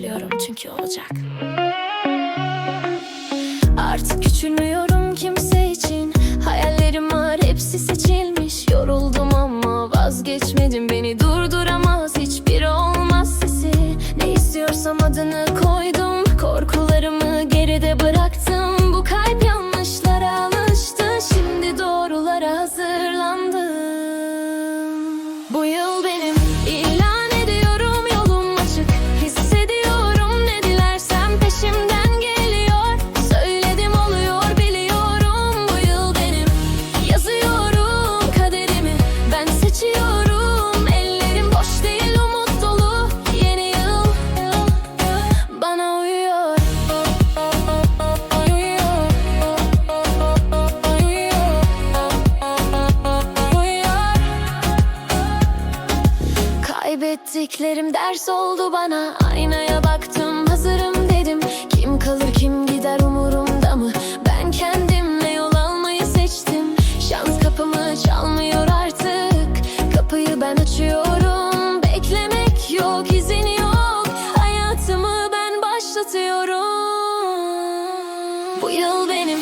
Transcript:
seninki olacak. Artık küçülmüyorum kimse için. Hayallerim var hepsi seçilmiş. Yoruldum ama vazgeçmedim. Beni durduramaz hiçbir olmaz sesi. Ne istiyorsam adını koydum. Korkularımı geride bıraktım. Bu kalp yanlışlara alıştı. Şimdi doğrulara hazırlandım. Bu yıl Kaybettiklerim ders oldu bana. Aynaya baktım hazırım dedim. Kim kalır kim gider umurumda mı? Ben kendimle yol almayı seçtim. Şans kapımı çalmıyor artık. Kapıyı ben açıyorum. Beklemek yok izin yok. Hayatımı ben başlatıyorum. Bu yıl benim